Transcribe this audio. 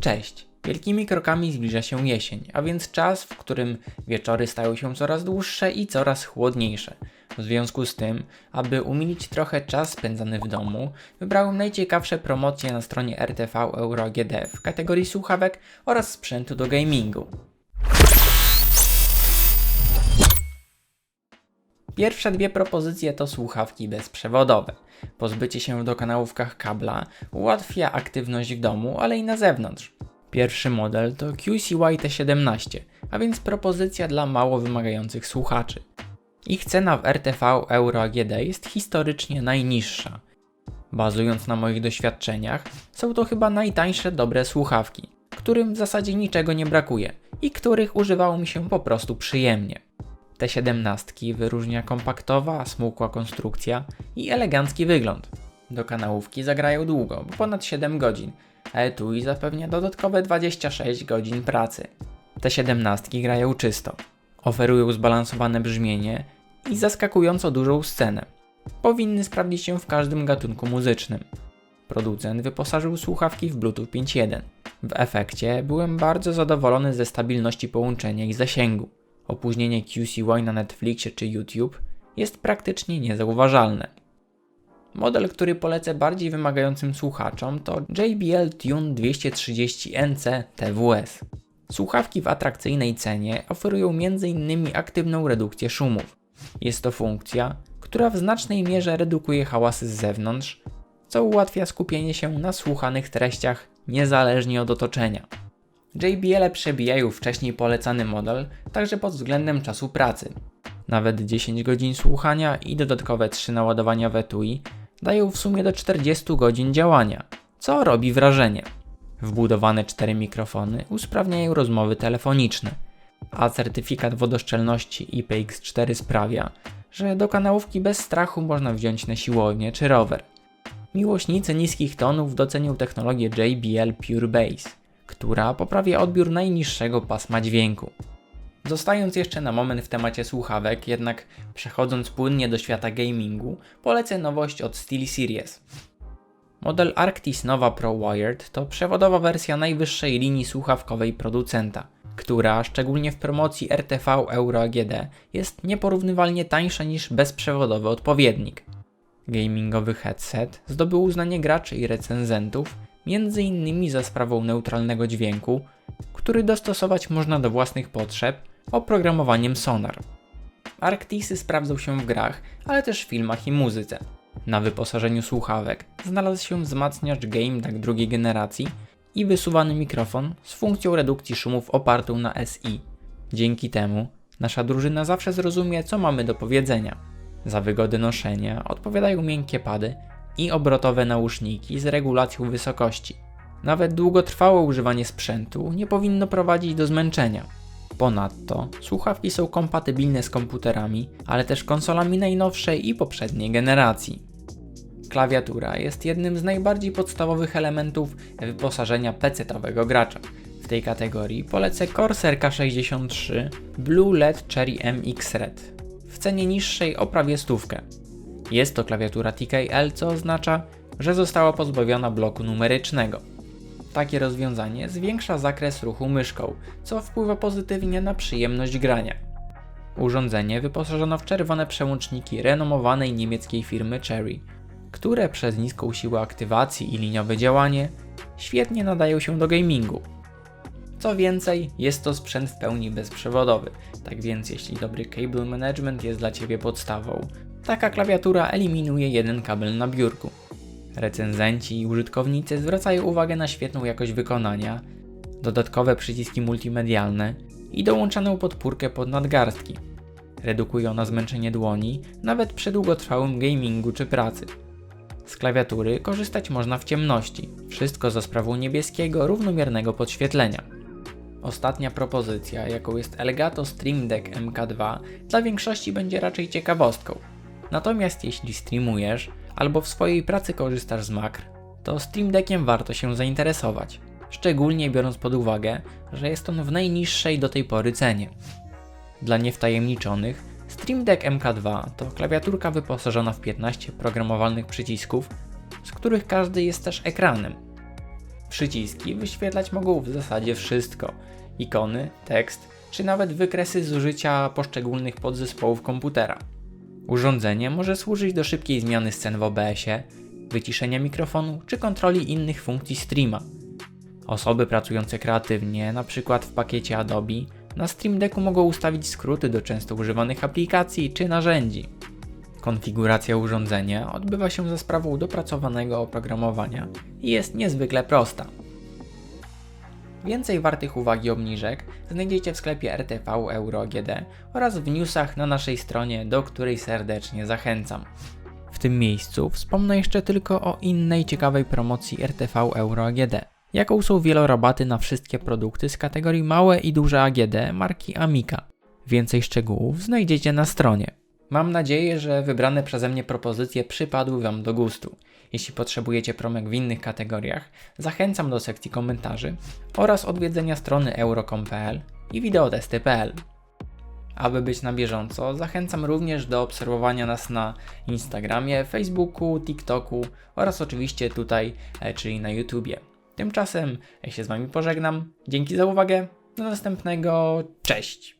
Cześć! Wielkimi krokami zbliża się jesień, a więc czas, w którym wieczory stają się coraz dłuższe i coraz chłodniejsze. W związku z tym, aby umilić trochę czas spędzany w domu, wybrałem najciekawsze promocje na stronie RTV Euro AGD w kategorii słuchawek oraz sprzętu do gamingu. Pierwsze dwie propozycje to słuchawki bezprzewodowe. Pozbycie się w dokanałówkach kabla ułatwia aktywność w domu, ale i na zewnątrz. Pierwszy model to QCY T17, a więc propozycja dla mało wymagających słuchaczy. Ich cena w RTV Euro AGD jest historycznie najniższa. Bazując na moich doświadczeniach, są to chyba najtańsze dobre słuchawki, którym w zasadzie niczego nie brakuje i których używało mi się po prostu przyjemnie. Te 17 wyróżnia kompaktowa, smukła konstrukcja i elegancki wygląd. Do kanałówki zagrają długo, bo ponad 7 godzin, a etui zapewnia dodatkowe 26 godzin pracy. Te 17 grają czysto, oferują zbalansowane brzmienie i zaskakująco dużą scenę. Powinny sprawdzić się w każdym gatunku muzycznym. Producent wyposażył słuchawki w Bluetooth 5.1. W efekcie byłem bardzo zadowolony ze stabilności połączenia i zasięgu opóźnienie QCY na Netflixie czy YouTube jest praktycznie niezauważalne. Model, który polecę bardziej wymagającym słuchaczom to JBL Tune 230NC TWS. Słuchawki w atrakcyjnej cenie oferują m.in. aktywną redukcję szumów. Jest to funkcja, która w znacznej mierze redukuje hałasy z zewnątrz, co ułatwia skupienie się na słuchanych treściach niezależnie od otoczenia. JBL przebijają wcześniej polecany model, także pod względem czasu pracy. Nawet 10 godzin słuchania i dodatkowe 3 naładowania w etui dają w sumie do 40 godzin działania, co robi wrażenie. Wbudowane 4 mikrofony usprawniają rozmowy telefoniczne, a certyfikat wodoszczelności IPX4 sprawia, że do kanałówki bez strachu można wziąć na siłownię czy rower. Miłośnicy niskich tonów docenią technologię JBL Pure Bass która poprawia odbiór najniższego pasma dźwięku. Zostając jeszcze na moment w temacie słuchawek, jednak przechodząc płynnie do świata gamingu, polecę nowość od SteelSeries. Model Arctis Nova Pro Wired to przewodowa wersja najwyższej linii słuchawkowej producenta, która, szczególnie w promocji RTV Euro AGD, jest nieporównywalnie tańsza niż bezprzewodowy odpowiednik. Gamingowy headset zdobył uznanie graczy i recenzentów innymi za sprawą neutralnego dźwięku, który dostosować można do własnych potrzeb oprogramowaniem Sonar. Arctisy sprawdzą się w grach, ale też w filmach i muzyce. Na wyposażeniu słuchawek znalazł się wzmacniacz Game DAC drugiej generacji i wysuwany mikrofon z funkcją redukcji szumów opartą na SI. Dzięki temu nasza drużyna zawsze zrozumie, co mamy do powiedzenia. Za wygodę noszenia odpowiadają miękkie pady, i obrotowe nauszniki z regulacją wysokości. Nawet długotrwałe używanie sprzętu nie powinno prowadzić do zmęczenia. Ponadto słuchawki są kompatybilne z komputerami, ale też konsolami najnowszej i poprzedniej generacji. Klawiatura jest jednym z najbardziej podstawowych elementów wyposażenia PC-owego gracza. W tej kategorii polecę Corsair K63 Blue LED Cherry MX Red w cenie niższej o prawie stówkę. Jest to klawiatura TKL, co oznacza, że została pozbawiona bloku numerycznego. Takie rozwiązanie zwiększa zakres ruchu myszką, co wpływa pozytywnie na przyjemność grania. Urządzenie wyposażono w czerwone przełączniki renomowanej niemieckiej firmy Cherry, które przez niską siłę aktywacji i liniowe działanie świetnie nadają się do gamingu. Co więcej, jest to sprzęt w pełni bezprzewodowy, tak więc jeśli dobry cable management jest dla Ciebie podstawą, Taka klawiatura eliminuje jeden kabel na biurku. Recenzenci i użytkownicy zwracają uwagę na świetną jakość wykonania, dodatkowe przyciski multimedialne i dołączaną podpórkę pod nadgarstki. Redukuje ona zmęczenie dłoni nawet przy długotrwałym gamingu czy pracy. Z klawiatury korzystać można w ciemności, wszystko za sprawą niebieskiego, równomiernego podświetlenia. Ostatnia propozycja, jaką jest Elgato Stream Deck MK2, dla większości będzie raczej ciekawostką. Natomiast jeśli streamujesz albo w swojej pracy korzystasz z makr, to Stream Deckiem warto się zainteresować, szczególnie biorąc pod uwagę, że jest on w najniższej do tej pory cenie. Dla niewtajemniczonych, Stream Deck MK2 to klawiaturka wyposażona w 15 programowalnych przycisków, z których każdy jest też ekranem. Przyciski wyświetlać mogą w zasadzie wszystko: ikony, tekst, czy nawet wykresy z użycia poszczególnych podzespołów komputera. Urządzenie może służyć do szybkiej zmiany scen w OBS-ie, wyciszenia mikrofonu czy kontroli innych funkcji streama. Osoby pracujące kreatywnie, np. w pakiecie Adobe, na Stream Decku mogą ustawić skróty do często używanych aplikacji czy narzędzi. Konfiguracja urządzenia odbywa się za sprawą dopracowanego oprogramowania i jest niezwykle prosta. Więcej wartych uwagi obniżek znajdziecie w sklepie RTV Euro AGD oraz w newsach na naszej stronie, do której serdecznie zachęcam. W tym miejscu wspomnę jeszcze tylko o innej ciekawej promocji RTV Euro AGD, jaką są wielorabaty na wszystkie produkty z kategorii małe i duże AGD marki Amica. Więcej szczegółów znajdziecie na stronie. Mam nadzieję, że wybrane przeze mnie propozycje przypadły Wam do gustu. Jeśli potrzebujecie promek w innych kategoriach, zachęcam do sekcji komentarzy oraz odwiedzenia strony euro.com.pl i wideotesty.pl. Aby być na bieżąco, zachęcam również do obserwowania nas na Instagramie, Facebooku, TikToku oraz oczywiście tutaj, e, czyli na YouTubie. Tymczasem ja się z Wami pożegnam. Dzięki za uwagę. Do następnego. Cześć!